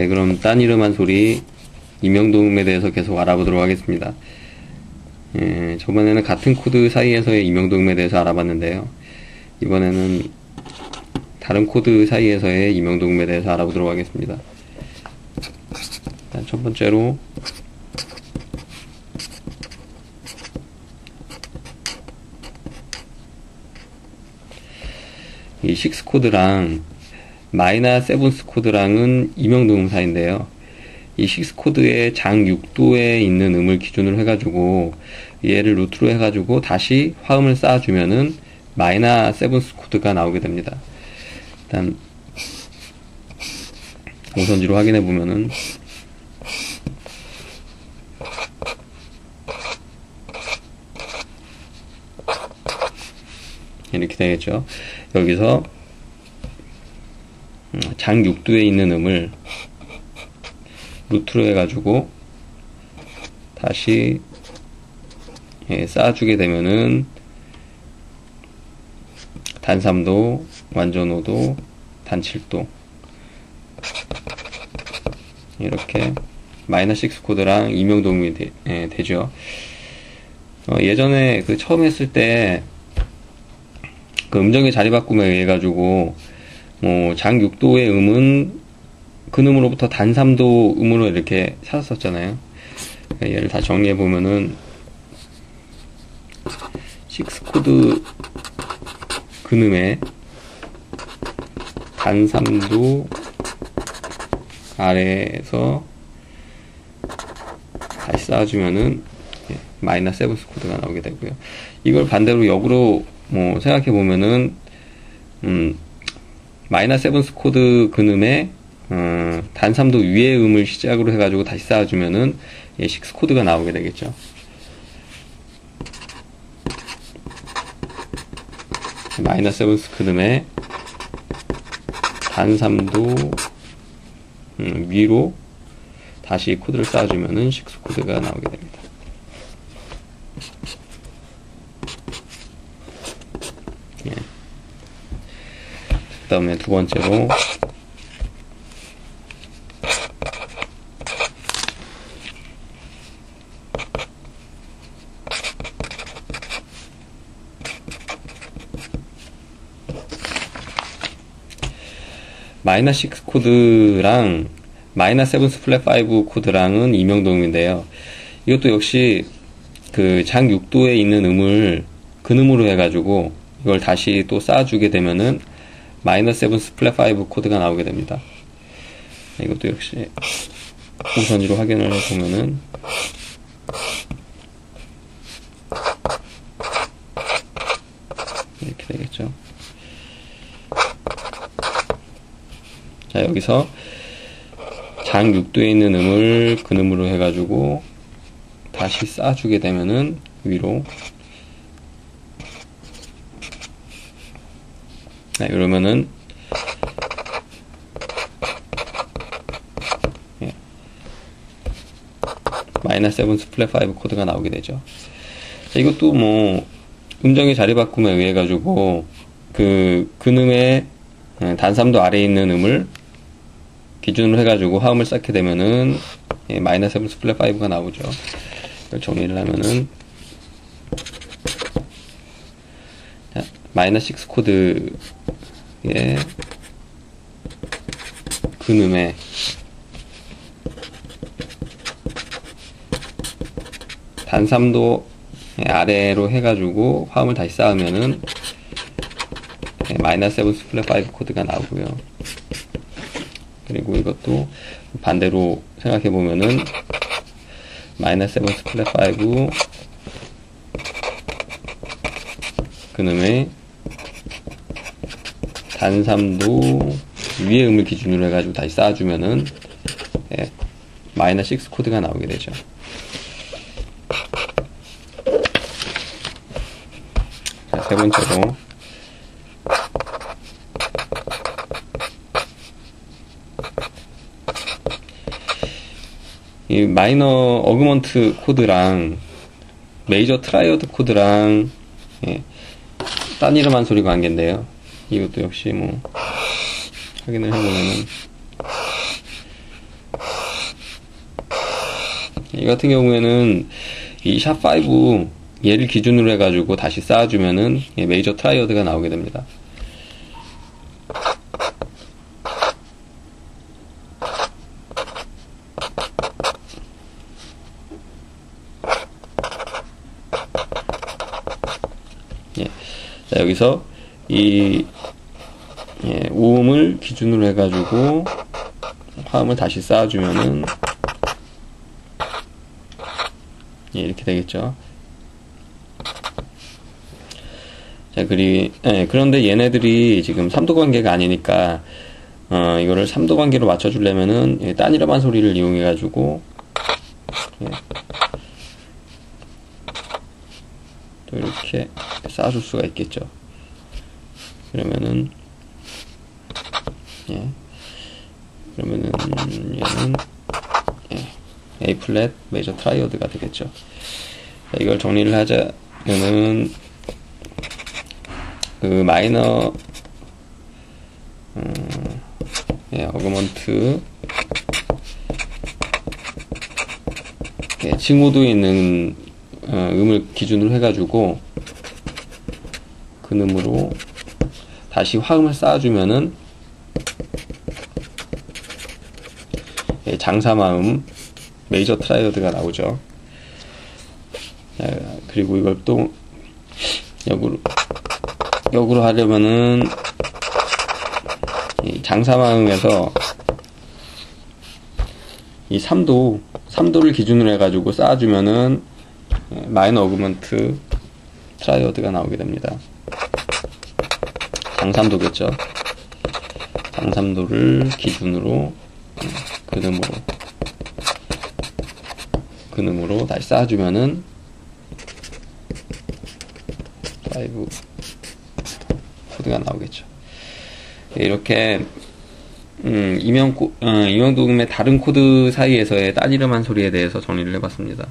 네, 그럼 딴 이름 한 소리 이명동음에 대해서 계속 알아보도록 하겠습니다. 예, 저번에는 같은 코드 사이에서의 이명동음에 대해서 알아봤는데요. 이번에는 다른 코드 사이에서의 이명동음에 대해서 알아보도록 하겠습니다. 첫 번째로 이 6코드랑 마이너 세븐스 코드랑은 이명동사인데요. 이 6코드의 장 6도에 있는 음을 기준으로 해가지고 얘를 루트로 해가지고 다시 화음을 쌓아주면은 마이너 세븐스 코드가 나오게 됩니다. 일단 우선지로 확인해 보면은 이렇게 되겠죠. 여기서 음, 장 6도에 있는 음을 루트로 해가지고 다시 예, 쌓아주게 되면은 단 3도, 완전 5도, 단 7도 이렇게 마이너스 6 코드랑 이명동이 되, 예, 죠. 어, 예전에 그 처음 했을 때 그 음정의 자리 바꿈에 의해 가지고 뭐장 6도의 음은 근음으로부터 단 3도 음으로 이렇게 찾았었잖아요. 얘를 다 정리해 보면은 6 코드 근음에 단 3도 아래에서 다시 쌓아주면은 마이너스 세븐스 코드가 나오게 되고요. 이걸 반대로 역으로 뭐 생각해 보면은 음 마이너스 세븐스 코드 근음에 어, 단 3도 위의 음을 시작으로 해가지고 다시 쌓아주면은 예, 6 코드가 나오게 되겠죠. 마이너스 세븐스 근음에 단 3도 음, 위로 다시 코드를 쌓아주면은 6 코드가 나오게 됩니다. 그 다음에 두 번째로 마이너 6 코드랑 마이너 7 스플랫 5 코드랑은 이명동인데요. 이것도 역시 그 장 6도에 있는 음을 근음으로 해가지고 이걸 다시 또 쌓아주게 되면은 마이너스 7 스플랫 5 코드가 나오게 됩니다. 이것도 역시 우선지로 확인을 해보면은 이렇게 되겠죠. 자, 여기서 장 6도에 있는 음을 근음으로 해가지고 다시 쌓아주게 되면은 위로 네, 이러면은 예. 마이너스 7 스플랫 5 코드가 나오게 되죠. 자, 이것도 뭐 음정의 자리 바꿈에 의해 가지고 그 근음의 예, 단삼도 아래에 있는 음을 기준으로 해가지고 화음을 쌓게 되면은 예, 마이너스 7 스플랫 5가 나오죠. 정리를 하면은 마이너스 6 코드 예. 근음에 단삼도 아래로 해가지고 화음을 다시 쌓으면은 마이너스 7 스플랫 5 코드가 나오고요. 그리고 이것도 반대로 생각해 보면은 마이너스 7 스플랫 5 그놈의 단삼도 위의 음을 기준으로 해가지고 다시 쌓아주면은 예, 마이너스 6 코드가 나오게 되죠. 자, 세 번째로 이 마이너 어그먼트 코드랑 메이저 트라이어드 코드랑 예, 딴 이름 한 소리 관계인데요. 이것도 역시 뭐 확인을 해보면은 이 같은 경우에는 이 샵5 얘를 기준으로 해가지고 다시 쌓아주면은 예, 메이저 트라이어드가 나오게 됩니다. 예. 자, 여기서 이 예, 우음을 기준으로 해가지고 화음을 다시 쌓아주면은 예, 이렇게 되겠죠. 자, 그리, 예, 그런데 얘네들이 지금 3도 관계가 아니니까, 어, 이거를 3도 관계로 맞춰주려면은, 예, 단일화반 소리를 이용해가지고, 예, 또 이렇게 쌓아줄 수가 있겠죠. 그러면은, 예, 그러면은, 얘는, 예, A 플랫 메이저 트라이어드가 되겠죠. 자, 이걸 정리를 하자면은, 그 마이너 음, 예, 어그먼트 예, 칭호도에 있는 어, 음을 기준으로 해가지고 근음으로 다시 화음을 쌓아주면은 장사 마음 메이저 트라이어드가 나오죠. 자, 그리고 이걸 또 역으로 역으로 하려면은 이 장사 마음에서 이 3도 3도를 기준으로 해가지고 쌓아주면은 예, 마이너 어그먼트 트라이어드가 나오게 됩니다. 장삼도겠죠. 장삼도를 기준으로 예, 근음으로 근음으로 다시 쌓아주면은 5 코드가 나오겠죠. 이렇게 음, 이명 어, 이명도금의 다른 코드 사이에서의 따지름한 소리에 대해서 정리를 해봤습니다.